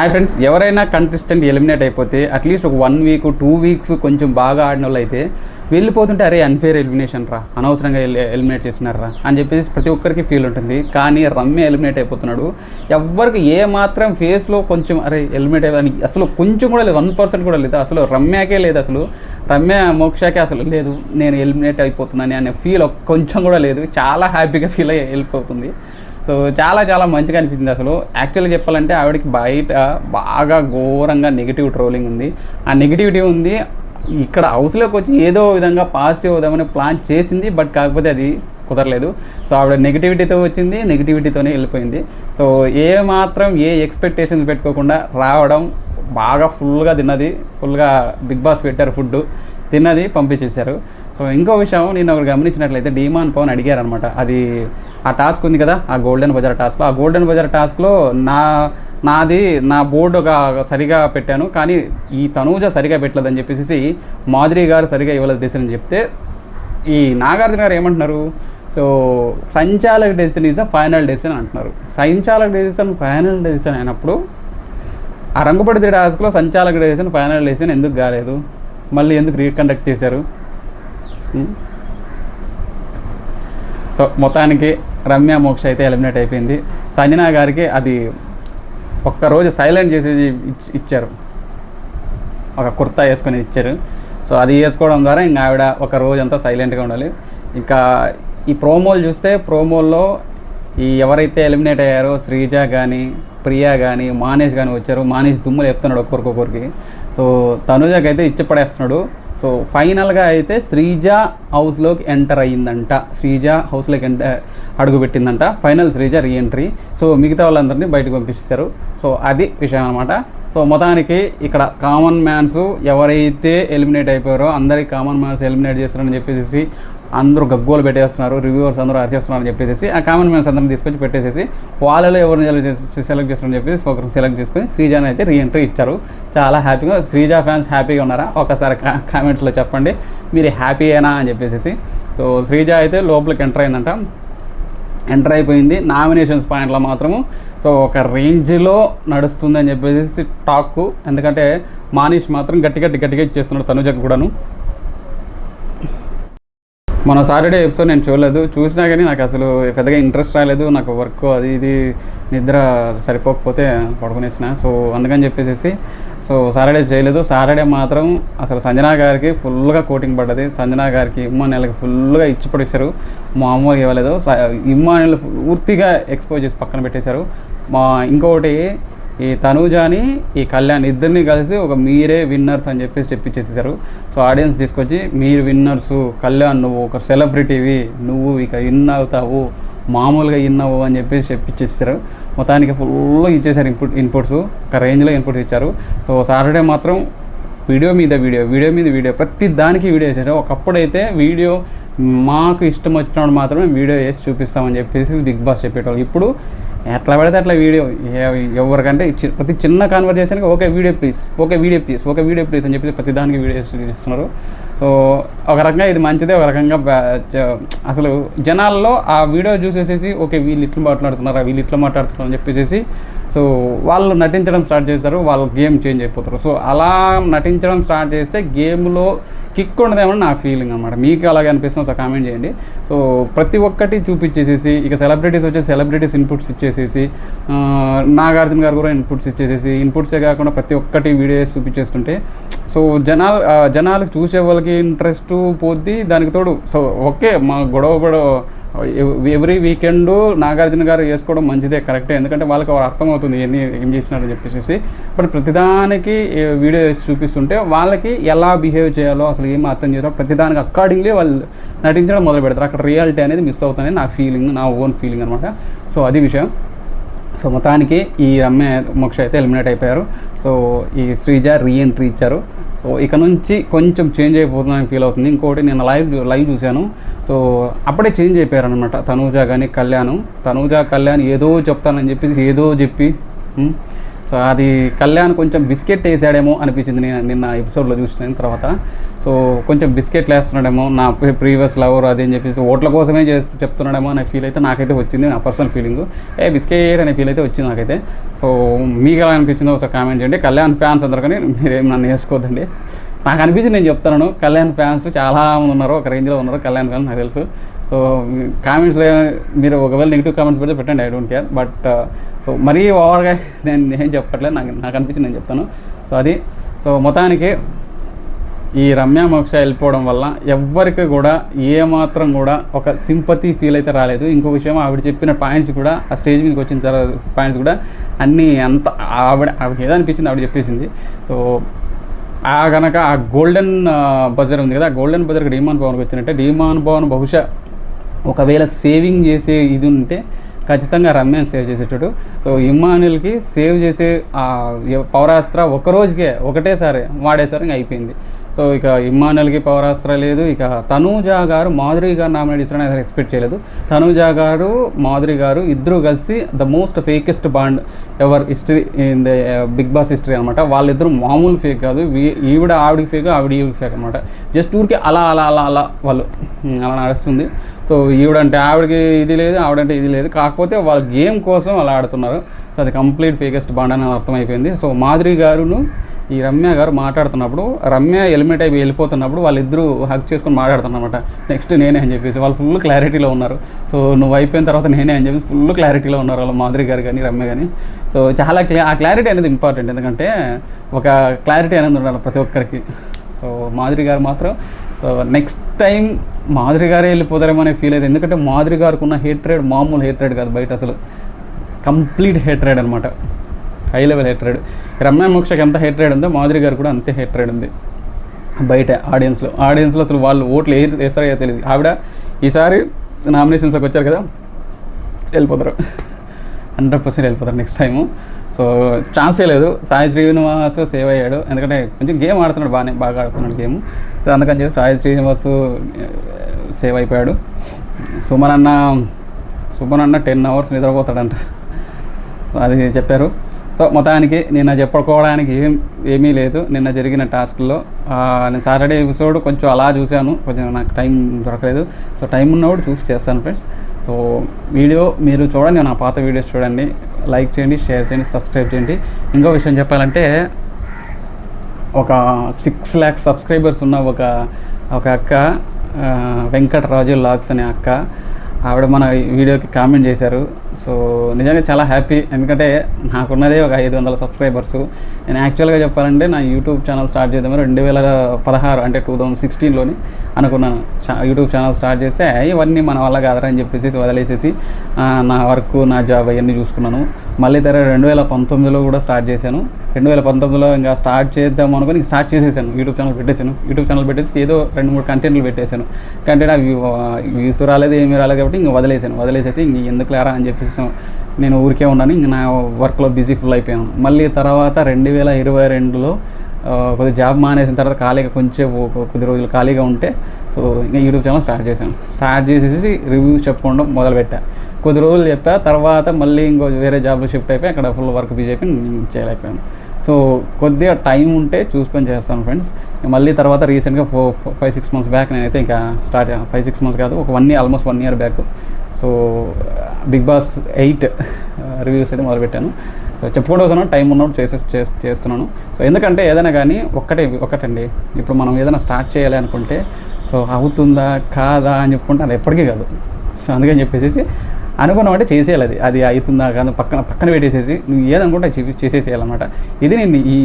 Hi friends ఎవరైనా contestant eliminate అయిపోతే at least ఒక వన్ వీక్ టూ వీక్స్ కొంచెం బాగా ఆడిన వాళ్ళు అయితే వెళ్ళిపోతుంటే అరే అన్ఫేర్ ఎలిమినేషన్ రా అనవసరంగా ఎలిమినేట్ చేస్తున్నారా అని చెప్పేసి ప్రతి ఒక్కరికి ఫీల్ ఉంటుంది. కానీ రమ్య ఎలిమినేట్ అయిపోతున్నాడు. ఎవ్వరికి ఏ మాత్రం ఫేస్లో కొంచెం అరే ఎలిమినేట్ అయ్యాని అసలు కొంచెం కూడా లేదు వన్ పర్సెంట్ కూడా లేదు. అసలు రమ్యాకే లేదు అసలు. రమ్య మోక్షకే అసలు లేదు నేను ఎలిమినేట్ అయిపోతున్నాను అనే ఫీల్ కొంచెం కూడా లేదు. చాలా హ్యాపీగా ఫీల్ అయ్యి వెళ్ళిపోతుంది. సో చాలా చాలా మంచిగా అనిపించింది అసలు. యాక్చువల్గా చెప్పాలంటే ఆవిడకి బయట బాగా ఘోరంగా నెగిటివ్ ట్రోలింగ్ ఉంది. ఆ నెగిటివిటీ ఉంది. ఇక్కడ హౌస్లోకి వచ్చి ఏదో విధంగా పాజిటివ్ అవుదామని ప్లాన్ చేసింది బట్ కాకపోతే అది కుదరలేదు. సో ఆవిడ నెగిటివిటీతో వచ్చింది నెగిటివిటీతోనే వెళ్ళిపోయింది. సో ఏ మాత్రం ఏ ఎక్స్పెక్టేషన్స్ పెట్టుకోకుండా రావడం బాగా ఫుల్గా తిన్నది ఫుల్గా బిగ్ బాస్ పెట్టారు ఫుడ్ తిన్నది పంపించేశారు. సో ఇంకో విషయం నేను ఒకటి గమనించినట్లయితే డీమాన్ పవన్ అడిగారు అనమాట అది ఆ టాస్క్ ఉంది కదా ఆ గోల్డెన్ బజార్ టాస్క్లో ఆ గోల్డెన్ బజార్ టాస్క్లో నా నాది నా బోర్డు ఒక సరిగా పెట్టాను. కానీ ఈ తనూజ సరిగా పెట్టలేదని చెప్పేసి మాధురి గారు సరిగా ఇవ్వలేదు డెసిషన్ అని చెప్తే ఈ నాగార్జున గారు ఏమంటున్నారు? So సంచాలక decision is the final decision అంటున్నారు. సంచాలక డెసిషన్ ఫైనల్ డెసిషన్ అయినప్పుడు ఆ రంగుపడి టాస్క్లో సంచాలక డెసిషన్ ఫైనల్ డెసిషన్ ఎందుకు కాలేదు? మళ్ళీ ఎందుకు రీకండక్ట్ చేశారు? Hmm? సో మొత్తానికి రమ్య మోక్ష అయితే ఎలిమినేట్ అయిపోయింది. సంజనా గారికి అది ఒక్కరోజు సైలెంట్ చేసేది ఇచ్చారు. ఒక కుర్తా వేసుకొని ఇచ్చారు. సో అది వేసుకోవడం ద్వారా ఇంకా ఆవిడ ఒక రోజు అంతా సైలెంట్గా ఉండాలి. ఇంకా ఈ ప్రోమోలు చూస్తే ప్రోమోల్లో ఈ ఎవరైతే ఎలిమినేట్ అయ్యారో శ్రీజ కానీ ప్రియా కానీ మానేష్ కానీ వచ్చారు. మానేష్ దుమ్ములు చెప్తున్నాడు ఒక్కొక్కరికి సో తనుజకి అయితే ఇచ్చపడేస్తున్నాడు. సో ఫైనల్గా అయితే శ్రీజ హౌస్లోకి ఎంటర్ అయ్యిందంట. శ్రీజ హౌస్లోకి ఎంటర్ అడుగు పెట్టిందంట. Final Sreeja reentry. సో మిగతా వాళ్ళందరినీ బయటకు పంపించారు సో అది విషయం అనమాట సో మొత్తానికి ఇక్కడ కామన్ మ్యాన్స్ ఎవరైతే ఎలిమినేట్ అయిపోయారో అందరికి కామన్ మ్యాన్స్ ఎలిమినేట్ చేస్తారని చెప్పేసి అందరూ గగ్గోలు పెట్టేస్తున్నారు రివ్యూవర్స్ అందరూ అరిచేస్తున్నారు అని చెప్పేసి ఆ కామన్ మ్యాన్స్ అందరం తీసుకొచ్చి పెట్టేసేసి వాళ్ళలో ఎవరిని సెలెక్ట్ చేస్తారని చెప్పేసి ఒకరిని సెలెక్ట్ చేసుకొని శ్రీజాని అయితే రీఎంట్రీ ఇచ్చారు. చాలా హ్యాపీగా శ్రీజా ఫ్యాన్స్ హ్యాపీగా ఉన్నారా? ఒకసారి కా కామెంట్స్లో చెప్పండి. మీరు హ్యాపీయేనా అని చెప్పేసి సో శ్రీజ అయితే లోపలికి ఎంటర్ అయిందంట. ఎంటర్ అయిపోయింది. నామినేషన్స్ పాయింట్లో మాత్రము. సో ఒక రేంజ్లో నడుస్తుందని చెప్పేసి టాక్ ఎందుకంటే మానిష్ మాత్రం గట్టి గట్టి గట్టిగా ఇచ్చేస్తున్నాడు తనుజకు కూడాను. మన సాటర్డే ఎపిసోడ్ నేను చూడలేదు. చూసినా కానీ నాకు అసలు పెద్దగా ఇంట్రెస్ట్ రాలేదు. నాకు వర్క్ అది ఇది నిద్ర సరిపోకపోతే పడుకునేసిన. సో అందుకని చెప్పేసి సో సాటర్డే చేయలేదు. సాటర్డే మాత్రం అసలు సంజనా గారికి ఫుల్గా కోటింగ్ పడ్డది. సంజనా గారికి ఇమ్మ నెలకి ఫుల్గా ఇచ్చి పడేశారు. మామూలుగా ఇవ్వలేదు స- ఇమ్మ నెల పూర్తిగా ఎక్స్పోజ్ చేసి పక్కన పెట్టేశారు. మా ఇంకొకటి ఈ తనూజాని ఈ కళ్యాణ్ ఇద్దరిని కలిసి ఒక మీరే విన్నర్స్ అని చెప్పేసి చెప్పించేసేసారు సో ఆడియన్స్ తీసుకొచ్చి మీరు విన్నర్స్ కళ్యాణ్ నువ్వు ఒక సెలబ్రిటీవి నువ్వు ఇక విన్ అవుతావు మామూలుగా ఇన్నావు అని చెప్పేసి చెప్పించేసారు మొత్తానికి ఫుల్ ఇచ్చేసారు ఇన్పుట్ ఇన్పుట్స్ ఒక రేంజ్లో ఇన్పుట్స్ ఇచ్చారు. సో సాటర్డే మాత్రం వీడియో మీద వీడియో వీడియో మీద వీడియో ప్రతి దానికి వీడియో వేసారు ఒకప్పుడైతే వీడియో మాకు ఇష్టం వచ్చినప్పుడు మాత్రమే వీడియో వేసి చూపిస్తామని చెప్పేసి బిగ్ బాస్ చెప్పేటోళ్ళు. ఇప్పుడు ఎట్లా పడితే అట్లా వీడియో ఎవరికంటే చి- ప్రతి చిన్న కాన్వర్జేషన్కి okay video please okay video please okay video please అని చెప్పి ప్రతి దానికి వీడియో ఇస్తున్నారు సో ఒక రకంగా ఇది మంచిదే ఒక రకంగా అసలు జనాల్లో ఆ వీడియో చూసేసేసి ఓకే వీళ్ళు ఇట్లా మాట్లాడుతున్నారా వీళ్ళు ఇట్లా మాట్లాడుతున్నారు అని చెప్పేసి సో వాళ్ళు నటించడం స్టార్ట్ చేస్తారు వాళ్ళు గేమ్ చేంజ్ అయిపోతారు. సో అలా నటించడం స్టార్ట్ చేస్తే గేమ్లో కిక్ ఉండదేమో నా ఫీలింగ్ అనమాట మీకు అలాగే అనిపిస్తుంది ఒక కామెంట్ చేయండి. సో ప్రతి ఒక్కటి చూపించేసేసి ఇక సెలబ్రిటీస్ వచ్చే సెలబ్రిటీస్ ఇన్పుట్స్ ఇచ్చేసేసి నాగార్జున గారు కూడా ఇన్పుట్స్ ఇచ్చేసేసి ఇన్పుట్సే కాకుండా ప్రతి ఒక్కటి వీడియోస్ చూపించేస్తుంటే సో జనాలు ఆ, జనాలకు చూసే వాళ్ళకి ఇంట్రెస్ట్ పోద్ది దానికి తోడు సో ఓకే మా గొడవ గొడవ ఎవ్రీ వీకెండ్ నాగార్జున గారు వేసుకోవడం మంచిదే కరెక్టే. ఎందుకంటే వాళ్ళకి అర్థమవుతుంది ఎన్ని ఏం చేసినారని చెప్పేసి బట్ ప్రతిదానికి వీడియో చూపిస్తుంటే వాళ్ళకి ఎలా బిహేవ్ చేయాలో అసలు ఏం అర్థం చేయాలో ప్రతిదానికి అకార్డింగ్లీ వాళ్ళు నటించడం మొదలు పెడతారు. అక్కడ రియాలిటీ అనేది మిస్ అవుతుంది నా ఫీలింగ్ నా ఓన్ ఫీలింగ్ అనమాట సో అది విషయం. సో మొత్తానికి ఈ రమ్య మోక్ష అయితే ఎలిమినేట్ అయిపోయారు. సో ఈ శ్రీజ రీఎంట్రీ ఇచ్చారు. సో ఇక నుంచి కొంచెం చేంజ్ అయిపోతుందని ఫీల్ అవుతుంది. ఇంకోటి నేను లైవ్ లైవ్ చూశాను. సో అప్పుడే చేంజ్ అయిపోయారు అనమాట తనూజ కానీ కళ్యాణ్. తనూజ కళ్యాణ్ ఏదో చెప్తానని చెప్పేసి ఏదో చెప్పి సో అది కళ్యాణ్ కొంచెం బిస్కెట్ వేసాడేమో అనిపించింది నేను నిన్న ఎపిసోడ్లో చూసిన తర్వాత. సో కొంచెం బిస్కెట్లు వేస్తున్నాడేమో నా ప్రీవియస్ లవర్ అది అని చెప్పేసి ఓట్ల కోసమే చేస్తూ చెప్తున్నాడేమో అనే ఫీల్ అయితే నాకైతే వచ్చింది నా పర్సనల్ ఫీలింగ్ ఏ బిస్కెట్ అనే ఫీల్ అయితే వచ్చింది నాకైతే. సో మీకు ఎలా అనిపించిందో ఒకసారి కామెంట్ చేయండి. కళ్యాణ్ ఫ్యాన్స్ అందరు కానీ మీరేం నన్ను వేసుకోవద్దండి. నాకు అనిపించింది నేను చెప్తున్నాను కళ్యాణ్ ఫ్యాన్స్ చాలామంది ఉన్నారు ఒక రేంజ్లో ఉన్నారు కళ్యాణ్ ఫ్యాన్స్ నాకు తెలుసు. సో కామెంట్స్ మీరు ఒకవేళ నెగిటివ్ కామెంట్స్ పెడితే పెట్టండి I don't care but so మరీ ఓవర్గా నేను ఏం చెప్పట్లేదు. నాకు నాకు అనిపించింది నేను చెప్తాను. సో అది. సో మొత్తానికి ఈ రమ్య మోక్ష వెళ్ళిపోవడం వల్ల ఎవ్వరికి కూడా ఏమాత్రం కూడా ఒక సింపతి ఫీల్ అయితే రాలేదు. ఇంకో విషయం ఆవిడ చెప్పిన పాయింట్స్ కూడా ఆ స్టేజ్ మీదకి వచ్చిన తర్వాత పాయింట్స్ కూడా అన్నీ అంత ఆవిడ ఆవిడ ఏదో అనిపించింది ఆవిడ చెప్పేసింది. సో ఆ కనుక ఆ గోల్డెన్ బజర్ ఉంది కదా ఆ గోల్డెన్ బజర్కి డీమాన్ భవన్కి వచ్చినట్టే డీమాన్ భవన్ బహుశా ఒకవేళ సేవింగ్ చేసే ఇది ఉంటే ఖచ్చితంగా రమ్యాన్ సేవ్ చేసేటట్టు సో ఇమ్మానుయల్కి సేవ్ చేసే పౌరాస్త్ర ఒక రోజుకే ఒకటేసారి వాడేసారి అయిపోయింది. సో ఇక ఇమ్మానుయల్కి పౌరాస్త్ర లేదు. ఇక తనూజా గారు మాధురి గారు నామినేట్ ఇస్తారని అసలు ఎక్స్పెక్ట్ చేయలేదు. తనూజా గారు మాధురి గారు ఇద్దరు కలిసి the most fakest bond ever history in the Bigg Boss history అనమాట. వాళ్ళిద్దరు మామూలు ఫేక్ కాదు. ఈవిడ ఆవిడకి ఫేక్ ఆవిడ ఈవిడ ఫేక్ అనమాట. జస్ట్ ఊరికి అలా అలా అలా అలా వాళ్ళు అలా నడుస్తుంది. సో ఈవిడంటే ఆవిడకి ఇది లేదు ఆవిడంటే ఇది లేదు. కాకపోతే వాళ్ళ గేమ్ కోసం అలా ఆడుతున్నారు. సో అది కంప్లీట్ ఫేకెస్ట్ బాండ్ అని అర్థమైపోయింది. సో మాధురి గారును ఈ రమ్య గారు మాట్లాడుతున్నప్పుడు రమ్య ఎలిమినేట్ అయిపోయి వెళ్ళిపోతున్నప్పుడు వాళ్ళిద్దరూ హక్ చేసుకొని మాట్లాడుతున్నమాట నెక్స్ట్ నేనే అని చెప్పేసి. వాళ్ళు ఫుల్ క్లారిటీలో ఉన్నారు. సో నువ్వు అయిపోయిన తర్వాత నేనే అని చెప్పేసి ఫుల్ క్లారిటీలో ఉన్నారు వాళ్ళు మాధురి గారు కానీ రమ్య కానీ సో చాలా క్లా ఆ క్లారిటీ అనేది ఇంపార్టెంట్ ఎందుకంటే ఒక క్లారిటీ అనేది ఉండాలి ప్రతి ఒక్కరికి. సో మాధురి గారు మాత్రం సో నెక్స్ట్ టైం మాధురి గారే వెళ్ళిపోతారేమో అనే ఫీల్ అయితే ఎందుకంటే మాధురి గారికి ఉన్న హేట్రేడ్ మామూలు హేట్రేడ్ కాదు బయట అసలు. కంప్లీట్ హేట్రేడ్ అనమాట హై లెవెల్ హెట్రేడ్ రమ్య మోక్షకి ఎంత హెట్రేడ్ ఉందో మాధురి గారు కూడా అంతే హెట్రేడ్ ఉంది. బయట ఆడియన్స్లో ఆడియన్స్లో అసలు వాళ్ళు ఓట్లు ఏ వేస్తారో ఏదో తెలియదు ఆవిడ ఈసారి నామినేషన్స్లోకి వచ్చారు కదా వెళ్ళిపోతారు. హండ్రెడ్ పర్సెంట్ వెళ్ళిపోతారు నెక్స్ట్ టైము. సో ఛాన్సే లేదు. సాయి శ్రీనివాస్ సేవ్ అయ్యాడు. ఎందుకంటే కొంచెం గేమ్ ఆడుతున్నాడు బాగానే బాగా ఆడుతున్నాడు గేమ్. సో అందుకని చెప్పి సాయి శ్రీనివాస్ సేవ్ అయిపోయాడు. సుమన్ అన్న సుమన్ అన్న టెన్ అవర్స్ నిద్రపోతాడంట. సో అది చెప్పారు. సో మొత్తానికి నిన్న చెప్పుకోవడానికి ఏం ఏమీ లేదు. నిన్న జరిగిన టాస్క్లో నేను సాటర్డే ఎపిసోడ్ కొంచెం అలా చూశాను. కొంచెం నాకు టైం దొరకలేదు. సో టైం ఉన్నప్పుడు చూసి చేస్తాను ఫ్రెండ్స్. సో వీడియో మీరు చూడండి నా పాత వీడియోస్ చూడండి. లైక్ చేయండి షేర్ చేయండి సబ్స్క్రైబ్ చేయండి. ఇంకో విషయం చెప్పాలంటే ఒక సిక్స్ ల్యాక్స్ సబ్స్క్రైబర్స్ ఉన్న ఒక ఒక అక్క ఆ, వెంకటరాజు లాక్స్ అనే అక్క ఆవిడ మన వీడియోకి కామెంట్ చేశారు. సో నిజంగా చాలా హ్యాపీ. ఎందుకంటే నాకున్నదే ఒక ఐదు వందల సబ్స్క్రైబర్స్. నేను యాక్చువల్గా చెప్పాలంటే నా యూట్యూబ్ ఛానల్ స్టార్ట్ చేద్దామని రెండు వేల పదహారు అంటే టూ థౌజండ్ సిక్స్టీన్లోని అనుకున్నాను. చా- యూట్యూబ్ ఛానల్ స్టార్ట్ చేస్తే ఇవన్నీ మన వల్ల కాదరా అని చెప్పేసి వదిలేసేసి నా వర్క్ నా జాబ్ అవన్నీ చూసుకున్నాను. మళ్ళీ తర్వాత రెండు వేల పంతొమ్మిదిలో కూడా స్టార్ట్ చేశాను. రెండు వేల పంతొమ్మిదిలో ఇంకా స్టార్ట్ చేద్దాం అనుకుని స్టార్ట్ చేసేసాను. యూట్యూబ్ ఛానల్ పెట్టేశాను. యూట్యూబ్ ఛానల్ పెట్టేసి ఏదో రెండు మూడు కంటెంట్లు పెట్టేశాను. కంటెంట్ అవి వ్యూస్ రాలేదు ఏమీ రాలేదు కాబట్టి ఇంక వదిలేసాను వదిలేసేసి ఇంక ఎందుకు లేరా అని చెప్పేసి నేను ఊరికే ఉన్నాను ఇంక నా వర్క్లో బిజీ ఫుల్ అయిపోయాను. మళ్ళీ తర్వాత రెండు వేల ఇరవై రెండులో కొద్ది కొద్దిగా జాబ్ మానేసిన తర్వాత ఖాళీగా కొంచెం కొద్ది రోజులు ఖాళీగా ఉంటే సో ఇంకా యూట్యూబ్ ఛానల్ స్టార్ట్ చేశాను. స్టార్ట్ చేసేసి రివ్యూస్ చెప్పుకోవడం మొదలుపెట్టా. కొద్ది రోజులు చెప్పా తర్వాత మళ్ళీ ఇంకో వేరే జాబ్లో షిఫ్ట్ అయిపోయి అక్కడ ఫుల్ వర్క్ బిజీ అయిపోయి నేను చేయలేకపోయాను. సో కొద్దిగా టైం ఉంటే చూసుకొని చేస్తాను ఫ్రెండ్స్. మళ్ళీ తర్వాత రీసెంట్గా four five six months back నేనైతే ఇంకా స్టార్ట్ ఫైవ్ సిక్స్ మంత్స్ కాదు ఒక one year almost one year back so Bigg Boss eight uh, reviews అయితే మొదలుపెట్టాను. సో చెప్పుకోవడం టైం ఉన్నప్పుడు చేసే చే చేస్తున్నాను. సో ఎందుకంటే ఏదైనా కానీ ఒక్కటే ఒకటండి. ఇప్పుడు మనం ఏదైనా స్టార్ట్ చేయాలి అనుకుంటే సో అవుతుందా కాదా అని చెప్పుకుంటే అది ఎప్పటికీ కాదు. సో అందుకని చెప్పేసి అనుకున్నాం అంటే చేసేయాలి అది. అది అవుతుందా కాదు పక్కన పక్కన పెట్టేసేసి నువ్వు ఏదనుకుంటే అది చేసి చేసేసేయాలన్నమాట. ఇది నేను ఈ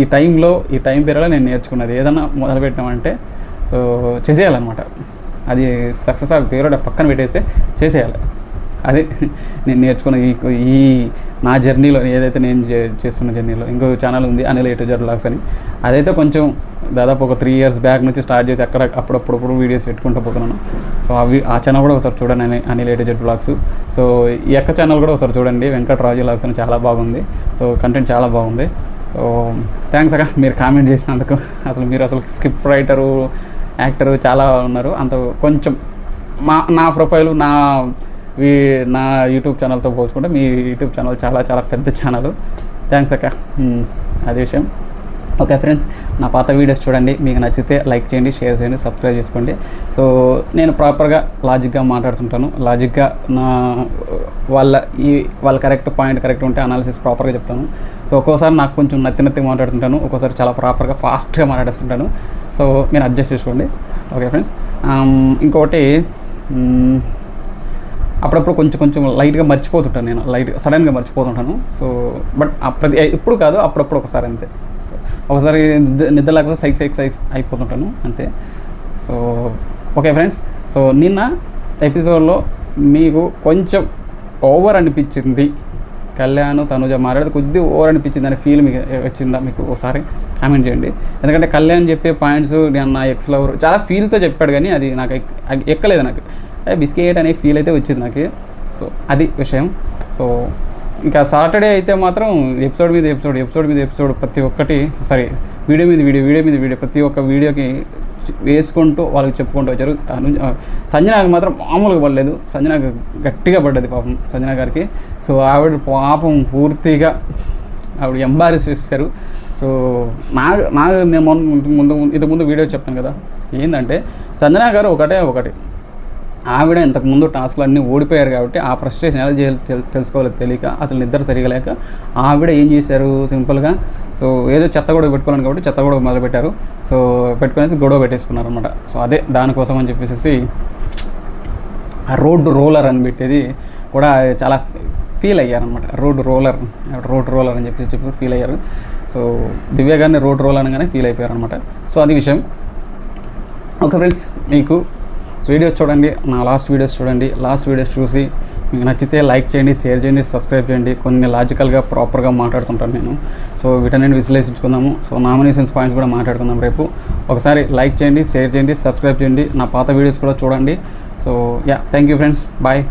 ఈ టైంలో ఈ టైం పీరియడ్లో నేను నేర్చుకున్నది. ఏదైనా మొదలు పెట్టామంటే సో చేసేయాలన్నమాట. అది సక్సెస్ ఆ పీరియడ్ పక్కన పెట్టేస్తే చేసేయాలి. అది నేను నేర్చుకున్న ఈ ఈ నా జర్నీలో ఏదైతే నేను చే- చేస్తున్న జర్నీలో ఇంకో ఛానల్ ఉంది అనిల్ ఎటు జర్ బ్లాగ్స్ అని. అదైతే కొంచెం దాదాపు ఒక త్రీ ఇయర్స్ బ్యాక్ నుంచి స్టార్ట్ చేసి అక్కడ అప్పుడప్పుడు వీడియోస్ పెట్టుకుంటూ పోతున్నాను. సో అవి ఆ ఛానల్ కూడా ఒకసారి చూడండి అని అనిల్ ఎటు జెడ్ బ్లాగ్స్ సో ఈ యొక్క ఛానల్ కూడా ఒకసారి చూడండి వెంకటరాజు బ్లాగ్స్ అని చాలా బాగుంది. సో కంటెంట్ చాలా బాగుంది. సో థ్యాంక్స్ అక్క మీరు కామెంట్ చేసినందుకు. అసలు మీరు అసలు స్క్రిప్ట్ రైటరు యాక్టరు చాలా ఉన్నారు. అంత కొంచెం మా నా ప్రొఫైలు నా వీ- నా యూట్యూబ్ ఛానల్తో పోల్చుకుంటే మీ యూట్యూబ్ ఛానల్ చాలా చాలా పెద్ద ఛానల్ థ్యాంక్స్ అక్క. అదే అది విషయం. ఓకే ఫ్రెండ్స్ నా పాత వీడియోస్ చూడండి. మీకు నచ్చితే లైక్ చేయండి షేర్ చేయండి సబ్స్క్రైబ్ చేసుకోండి. సో నేను ప్రాపర్గా లాజిక్గా మాట్లాడుతుంటాను. లాజిక్గా నా వాళ్ళ ఈ వాళ్ళ కరెక్ట్ పాయింట్ కరెక్ట్ ఉంటే అనాలిసిస్ ప్రాపర్గా చెప్తాను. సో ఒక్కోసారి నాకు కొంచెం నత్తి నత్తి మాట్లాడుతుంటాను. ఒక్కోసారి చాలా ప్రాపర్గా ఫాస్ట్గా మాట్లాడేస్తుంటాను. సో మీరు అడ్జస్ట్ చేసుకోండి. ఓకే ఫ్రెండ్స్ ఇంకొకటి అప్పుడప్పుడు కొంచెం కొంచెం లైట్గా మర్చిపోతుంటాను నేను. లైట్ సడన్గా మర్చిపోతుంటాను. సో బట్ ప్రతి ఇప్పుడు కాదు అప్పుడప్పుడు ఒకసారి అంతే. ఒకసారి నిద్ర నిద్ర లేకపోతే సైక్ సైక్ సైక్ అయిపోతుంటాను అంతే. సో ఓకే ఫ్రెండ్స్ సో నిన్న ఎపిసోడ్లో మీకు కొంచెం ఓవర్ అనిపించింది. కళ్యాణ్ తనుజ మాట్లాడితే కొద్దిగా ఓవర్ అనిపించింది అనే ఫీల్ మీకు వచ్చిందా మీకు ఒకసారి? కామెంట్ చేయండి. ఎందుకంటే కళ్యాణ్ చెప్పే పాయింట్స్ నేను నా ఎక్స్ లవర్ చాలా ఫీల్తో చెప్పాడు కానీ అది నాకు ఎక్- ఎక్కలేదు నాకు. బిస్కెట్ అనే ఫీల్ అయితే వచ్చింది నాకు. సో అది విషయం. సో ఇంకా సాటర్డే అయితే మాత్రం ఎపిసోడ్ మీద ఎపిసోడ్ ఎపిసోడ్ మీద ఎపిసోడ్ ప్రతి ఒక్కటి సారీ వీడియో మీద వీడియో వీడియో మీద వీడియో ప్రతి ఒక్క వీడియోకి వేసుకుంటూ వాళ్ళకి చెప్పుకుంటూ వచ్చారు. తను సంజనాకి మాత్రం మామూలుగా పడలేదు. సంజనాకి గట్టిగా పడ్డది పాపం సంజన గారికి. సో ఆవిడ పాపం పూర్తిగా ఆవిడ ఎంబారెస్ చేస్తారు సో నా నాకు నేను ముందు ఇంతకుముందు వీడియో చెప్పాను కదా. ఏంటంటే సంజన గారు ఒకటే ఒకటి. ఆవిడ ఇంతకుముందు టాస్క్లు అన్నీ ఓడిపోయారు కాబట్టి ఆ ఫ్రస్ట్రేషన్ ఎలా చేయాలి తెలుసుకోవాలో తెలియక అసలు నిద్ర సరిగా లేక ఆవిడ ఏం చేశారు సింపుల్గా? సో ఏదో చెత్త కూడా పెట్టుకోవాలి కాబట్టి చెత్త కూడా మొదలుపెట్టారు. సో పెట్టుకునేసి గొడవ పెట్టేసుకున్నారు అనమాట సో అదే దానికోసం అని చెప్పేసి ఆ రోడ్డు రోలర్ అని పెట్టేది కూడా చాలా ఫీల్ అయ్యారనమాట రోడ్ రోలర్ రోడ్ రోలర్ అని చెప్పి చెప్పి ఫీల్ అయ్యారు. సో దివ్య గారిని రోడ్ రోలర్ అనగానే ఫీల్ అయిపోయారు అనమాట సో అది విషయం. ఓకే ఫ్రెండ్స్ మీకు వీడియోస్ చూడండి నా లాస్ట్ వీడియోస్ చూడండి లాస్ట్ వీడియోస్ చూసి మీకు నచ్చితే లైక్ చేయండి షేర్ చేయండి సబ్స్క్రైబ్ చేయండి. కొన్ని లాజికల్గా ప్రాపర్గా మాట్లాడుతుంటాను నేను. సో వీటన్నిటిని విశ్లేషించుకుందాము. సో నామినేషన్స్ పాయింట్స్ కూడా మాట్లాడుకుందాం రేపు. ఒకసారి లైక్ చేయండి షేర్ చేయండి సబ్స్క్రైబ్ చేయండి. నా పాత వీడియోస్ కూడా చూడండి. So yeah thank you friends. Bye.